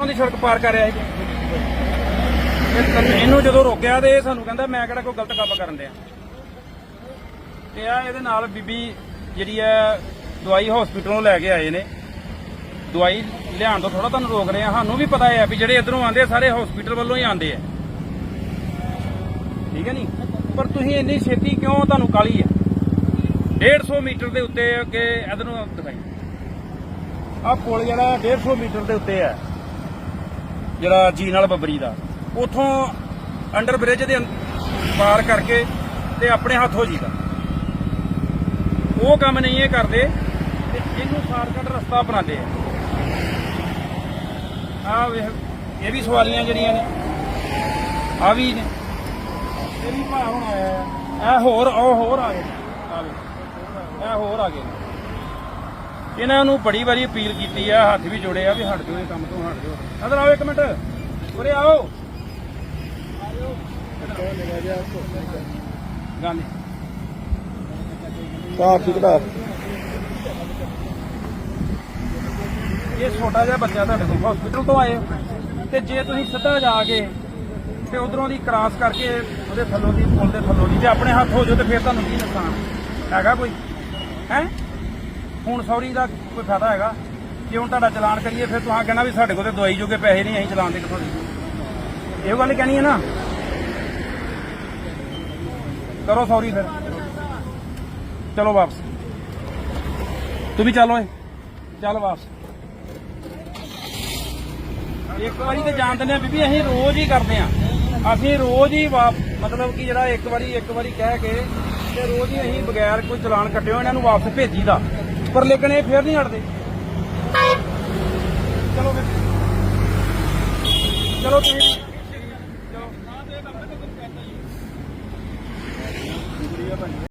ਸੜਕ ਪਾਰ ਕਰ ਰਿਹਾ ਇਹ? ਇਹਨੂੰ ਜਦੋਂ ਰੋਕਿਆ ਤੇ ਇਹ ਸਾਨੂੰ ਕਹਿੰਦਾ, ਮੈਂ ਕਿਹੜਾ ਕੋਈ ਗਲਤ ਕੰਮ ਕਰਨ ਡਿਆ। ਤੇ ਆ ਇਹਦੇ ਨਾਲ ਬੀਬੀ ਜਿਹੜੀ ਹੈ ਦਵਾਈ ਹਸਪੀਟਲੋਂ ਲੈ ਕੇ ਆਏ ਨੇ। ਦਵਾਈ ਲਿਆਉਣ ਤੋਂ ਥੋੜਾ ਤੁਹਾਨੂੰ ਰੋਕ ਰਹੇ ਆ ਸਾਨੂੰ ਵੀ ਪਤਾ ਹੈ ਵੀ ਜਿਹੜੇ ਇਧਰੋਂ ਆਉਂਦੇ ਸਾਰੇ ਹਸਪੀਟਲ ਵੱਲੋਂ ਹੀ ਆਉਂਦੇ ਆ। ਠੀਕ ਹੈ ਨਹੀਂ ਪਰ ਤੁਸੀਂ ਇੰਨੀ ਛੇਤੀ ਕਿਉਂ ਤੁਹਾਨੂੰ ਕਾਲੀ ਆ? 150 ਮੀਟਰ ਦੇ ਉੱਤੇ ਅੱਗੇ ਇਧਰ ਦਿਖਾਈ। ਆ ਪੁਲ ਜਿਹੜਾ 150 ਮੀਟਰ ਦੇ ਉੱਤੇ ਹੈ ਜਿਹੜਾ ਜੀ ਨਾਲ ਬੱਬਰੀ ਦਾ, ਉਥੋਂ ਅੰਡਰ ਬ੍ਰਿਜ ਦੇ ਪਾਰ ਕਰਕੇ ਤੇ ਆਪਣੇ ਹੱਥ ਹੋ ਜੀਦਾ ਉਹ ਕੰਮ ਨਹੀਂ ਇਹ ਕਰਦੇ, ਤੇ ਇਹਨੂੰ ਸ਼ਾਰਟਕਟ ਰਸਤਾ ਬਣਾਉਂਦੇ ਆ। ਆ ਇਹ ਵੀ ਸਵਾਰੀਆਂ ਜਿਹੜੀਆਂ ਨੇ, ਆ ਵੀ ਨੇ। ਇਹ ਵੀ ਭਾ ਹੁਣ ਆਇਆ ਆ ਇਹ ਹੋਰ, ਉਹ ਹੋਰ ਆ ਗਏ। ਆ ਵੇ ਇਹ ਹੋਰ ਆ ਗਏ ਇਹਨਾਂ ਨੂੰ ਬੜੀ ਵਾਰੀ ਅਪੀਲ ਕੀਤੀ ਆ ਹੱਥ ਵੀ ਜੋੜੇ ਆ ਵੀ ਹਟ ਜਾਓ ਇਹ ਕੰਮ ਤੋਂ ਹਟ ਜਾਓ। ਅਦਰ ਆਓ ਇੱਕ ਮਿੰਟ। ਉਰੇ ਆਓ। ਕਾਫ ਟਿਕੜਾ ਇਹ ਛੋਟਾ ਜਿਹਾ ਬੱਚਾ ਤੁਹਾਡੇ ਕੋਲ ਹਸਪੀਟਲ ਤੋਂ ਆਏ ਤੇ ਜੇ ਤੁਸੀਂ ਸਿੱਧਾ ਜਾ ਕੇ ਤੇ ਉਧਰੋਂ ਦੀ ਕ੍ਰਾਸ ਕਰਕੇ ਉਹਦੇ ਥੱਲੋਂ ਦੀ ਪੁਲ ਦੇ ਥੱਲੋਂ ਦੀ ਤੇ ਆਪਣੇ ਹੱਥ ਹੋ ਜਾਓ ਤੇ ਫਿਰ ਤੁਹਾਨੂੰ ਕੀ ਨੁਕਸਾਨ? ਹੈਗਾ ਕੋਈ? ਹੈ? ਹੁਣ ਸੌਰੀ ਦਾ ਕੋਈ ਫਾਇਦਾ ਹੈਗਾ? ਜੇ ਹੁਣ ਤੁਹਾਡਾ ਚਲਾਨ ਕਰੀਏ, ਫਿਰ ਤੁਸੀਂ ਕਹਿਣਾ ਵੀ ਸਾਡੇ ਕੋਲ ਤੇ ਦਵਾਈ ਜੋਗੇ ਪੈਸੇ ਨਹੀਂ, ਅਸੀਂ ਚਲਾਨ ਦੇ ਕਿੱਥੋਂ ਦੇ ਇਹੋ ਗੱਲ ਕਹਿਣੀ ਹੈ ਨਾ? ਕਰੋ ਸੌਰੀ ਫਿਰ। ਚਲੋ ਵਾਪਸ। ਤੂੰ ਵੀ ਚੱਲ ਓਏ। ਚੱਲ ਵਾਪਸ। ਇੱਕ ਵਾਰੀ ਤੇ ਜਾਣ ਦਿੰਦੇ ਆ ਬੀਬੀ, ਅਸੀਂ ਰੋਜ਼ ਹੀ ਕਰਦੇ ਆ ਅਸੀਂ ਰੋਜ਼ ਹੀ ਵਾਪ, ਮਤਲਬ ਕਿ ਜਿਹੜਾ ਇੱਕ ਵਾਰੀ ਇੱਕ ਵਾਰੀ ਕਹਿ ਕੇ ਤੇ ਰੋਜ਼ ਹੀ ਅਸੀਂ ਬਗੈਰ ਕੋਈ ਚਲਾਨ ਕੱਟਿਓ, ਇਹਨਾਂ ਨੂੰ ਵਾਪਸ ਭੇਜੀਦਾ ਪਰ ਲੇਕਿਨ ਇਹ ਫੇਰ ਨਹੀਂ ਹਟਦੇ। ਚਲੋ ਫਿਰ ਚਲੋ ਤੁਸੀਂ